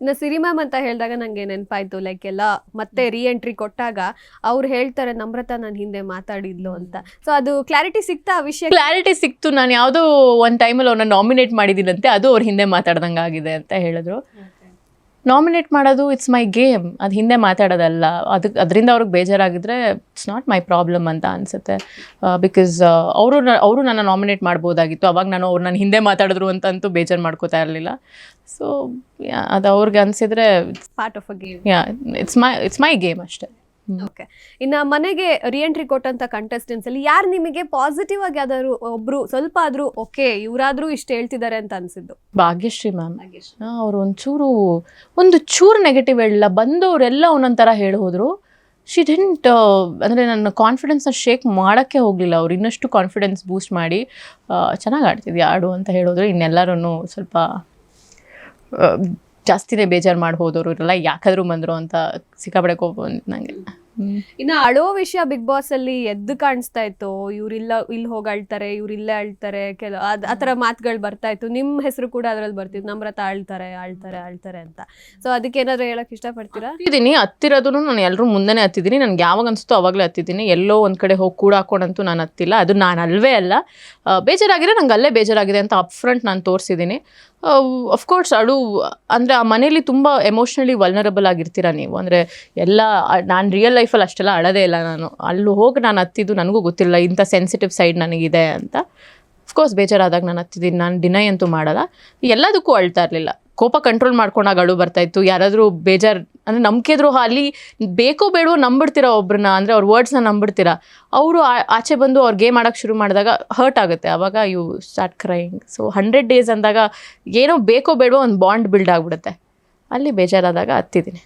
ಇನ್ನು ಸಿರಿ ಮ್ಯಾಮ್ ಅಂತ ಹೇಳಿದಾಗ ನಂಗೆ ನೆನಪಾಯ್ತು ಲೈಕ್ ಎಲ್ಲ ಮತ್ತೆ ರೀಎಂಟ್ರಿ ಕೊಟ್ಟಾಗ ಅವ್ರು ಹೇಳ್ತಾರೆ ನಮ್ರತಾ ನಾನು ಹಿಂದೆ ಮಾತಾಡಿದ್ಲು ಅಂತ. ಸೊ ಅದು ಕ್ಲಾರಿಟಿ ಸಿಕ್ತಾ ಆ ವಿಷಯ? ಕ್ಲಾರಿಟಿ ಸಿಕ್ತು. ನಾನು ಯಾವುದೋ ಒಂದು ಟೈಮಲ್ಲಿ ಅವ್ರನ್ನ ನಾಮಿನೇಟ್ ಮಾಡಿದ್ದೀನಂತೆ ಅದು ಅವ್ರ ಹಿಂದೆ ಮಾತಾಡ್ದಂಗೆ ಆಗಿದೆ ಅಂತ ಹೇಳಿದ್ರು. ನಾಮಿನೇಟ್ ಮಾಡೋದು ಇಟ್ಸ್ ಮೈ ಗೇಮ್ ಅದು ಹಿಂದೆ ಮಾತಾಡೋದಲ್ಲ. ಅದಕ್ಕೆ ಅದರಿಂದ ಅವ್ರಿಗೆ ಬೇಜಾರಾಗಿದ್ರೆ ಇಟ್ಸ್ ನಾಟ್ ಮೈ ಪ್ರಾಬ್ಲಮ್ ಅಂತ ಅನಿಸುತ್ತೆ. ಬಿಕಾಸ್ ಅವರು ಅವರು ನನ್ನ ನಾಮಿನೇಟ್ ಮಾಡ್ಬೋದಾಗಿತ್ತು. ಅವಾಗ ನಾನು ಅವ್ರು ನನ್ನ ಹಿಂದೆ ಮಾತಾಡಿದ್ರು ಅಂತಂತೂ ಬೇಜಾರು ಮಾಡ್ಕೋತಾ ಇರಲಿಲ್ಲ. ಸೊ ಅದು ಅವ್ರಿಗೆ ಅನಿಸಿದ್ರೆ part of a game ya it's my it's my game ಅಷ್ಟೇ. ಓಕೆ ಇನ್ನ ಮನೆಗೆ ರಿಎಂಟ್ರಿ ಕೊಟ್ಟಂತ ಕಂಟೆಸ್ಟೆಂಟ್ಸ್ ಅಲ್ಲಿ ಯಾರು ನಿಮಗೆ ಪಾಸಿಟಿವ್ ಆಗಿ ಯಾವ್ದಾದ್ರು ಒಬ್ರು ಸ್ವಲ್ಪ ಆದ್ರೂ ಓಕೆ ಇವರಾದ್ರೂ ಇಷ್ಟು ಹೇಳ್ತಿದ್ದಾರೆ ಅಂತ ಅನ್ಸಿದ್ದು. ಭಾಗ್ಯಶ್ರೀ ಮ್ಯಾಮ್ ಅವ್ರು ಒಂಚೂರು ಒಂದು ಚೂರು ನೆಗೆಟಿವ್ ಹೇಳಲ್ಲ ಬಂದವರೆಲ್ಲ ಒಂದೊಂಥರ ಹೇಳಿ ಹೋದರು ಶಿ ಡಿಂಟ್ ಅಂದರೆ ನನ್ನ ಕಾನ್ಫಿಡೆನ್ಸ್ನ ಶೇಕ್ ಮಾಡೋಕ್ಕೆ ಹೋಗಲಿಲ್ಲ ಅವ್ರು. ಇನ್ನಷ್ಟು ಕಾನ್ಫಿಡೆನ್ಸ್ ಬೂಸ್ಟ್ ಮಾಡಿ ಚೆನ್ನಾಗಿ ಆಡ್ತಿದ್ವಿ ಆಡು ಅಂತ ಹೇಳಿದ್ರು. ಇನ್ನೆಲ್ಲರೂ ಸ್ವಲ್ಪ ಜಾಸ್ತಿನೇ ಬೇಜಾರು ಮಾಡಿ ಹೋದವರು ಇರಲ್ಲ ಯಾಕಾದರೂ ಬಂದರು ಅಂತ ಸಿಕ್ಕಾಪಡೆ ಕೋಪ ಬಂದಿತ್ತು ನನಗೆ ಇನ್ನ ಅಳೋ ವಿಷಯ ಬಿಗ್ ಬಾಸ್ ಅಲ್ಲಿ ಎದ್ದು ಕಾಣಿಸ್ತಾ ಇತ್ತು. ಇವ್ರಿಲ್ಲ ಇಲ್ಲಿ ಹೋಗಿ ಅಳ್ತಾರೆ ಇವ್ರು ಇಲ್ಲೇ ಅಳ್ತಾರೆ ಕೆಲ ಅದ್ ಆತರ ಮಾತುಗಳು ಬರ್ತಾ ಇತ್ತು. ನಿಮ್ ಹೆಸರು ಕೂಡ ಅದ್ರಲ್ಲಿ ಬರ್ತಿತ್ತು. ನಮ್ರತ ಅಳ್ತಾರೆ ಅಳ್ತಾರೆ ಅಳ್ತಾರೆ ಅಂತ. ಸೊ ಅದಕ್ಕೆ ಏನಾದ್ರು ಹೇಳಕ್ ಇಷ್ಟಪಡ್ತೀರಾ? ಹತ್ತಿದ್ದೀನಿ. ಹತ್ತಿರದೂ ನಾನು ಎಲ್ಲರೂ ಮುಂದೆನೇ ಹತ್ತಿದ್ದೀನಿ. ನನ್ಗೆ ಯಾವಾಗ ಅನಿಸ್ತೋ ಅವಾಗಲೇ ಹತ್ತಿದ್ದೀನಿ. ಎಲ್ಲೋ ಒಂದ್ ಕಡೆ ಹೋಗಿ ಕೂಡ ಹಾಕೊಂಡಂತೂ ನಾನು ಹತ್ತಿಲ್ಲ. ಅದು ನಾನು ಅಲ್ವೇ ಅಲ್ಲ. ಬೇಜಾರಾಗಿದೆ. ನಂಗೆ ಅಲ್ಲೇ ಬೇಜಾರಾಗಿದೆ ಅಂತ ಅಪ್ ಫ್ರಂಟ್ ನಾನು ತೋರಿಸಿದ್ದೀನಿ. ಅಫ್ಕೋರ್ಸ್ ಅಳು ಅಂದರೆ ಆ ಮನೇಲಿ ತುಂಬ ಎಮೋಷ್ನಲಿ ವಲ್ನರಬಲ್ ಆಗಿರ್ತೀರಾ ನೀವು? ಅಂದರೆ ಎಲ್ಲ ನಾನು ರಿಯಲ್ ಲೈಫಲ್ಲಿ ಅಷ್ಟೆಲ್ಲ ಅಳದೇ ಇಲ್ಲ ನಾನು. ಅಲ್ಲಿ ಹೋಗಿ ನಾನು ಹತ್ತಿದ್ದು ನನಗೂ ಗೊತ್ತಿಲ್ಲ ಇಂಥ ಸೆನ್ಸಿಟಿವ್ ಸೈಡ್ ನನಗಿದೆ ಅಂತ. ಅಫ್ಕೋರ್ಸ್ ಬೇಜಾರಾದಾಗ ನಾನು ಹತ್ತಿದ್ದೀನಿ, ನಾನು ಡಿನೈ ಅಂತೂ ಮಾಡಲ್ಲ. ಎಲ್ಲದಕ್ಕೂ ಅಳ್ತಾ ಇರಲಿಲ್ಲ. ಕೋಪ ಕಂಟ್ರೋಲ್ ಮಾಡ್ಕೊಂಡಾಗ ಅಳು ಬರ್ತಾಯಿತ್ತು ಯಾರಾದರೂ ಬೇಜಾರು, ಅಂದರೆ ನಂಬಿಕೆದ್ರು ಅಲ್ಲಿ ಬೇಕೋ ಬೇಡವೋ ನಂಬಿಡ್ತೀರಾ ಒಬ್ಬರನ್ನ ಅಂದರೆ ಅವ್ರ ವರ್ಡ್ಸ್ನ ನಂಬಿಡ್ತೀರಾ? ಅವರು ಆಚೆ ಬಂದು ಅವ್ರು ಗೇಮ್ ಆಡೋಕ್ಕೆ ಶುರು ಮಾಡಿದಾಗ ಹರ್ಟ್ ಆಗುತ್ತೆ. ಆವಾಗ you start crying so hundred days ಅಂದಾಗ ಏನೋ ಬೇಕೋ ಬೇಡವೋ ಒಂದು ಬಾಂಡ್ ಬಿಲ್ಡ್ ಆಗಿಬಿಡುತ್ತೆ. ಅಲ್ಲಿ ಬೇಜಾರಾದಾಗ ಹತ್ತಿದ್ದೀನಿ.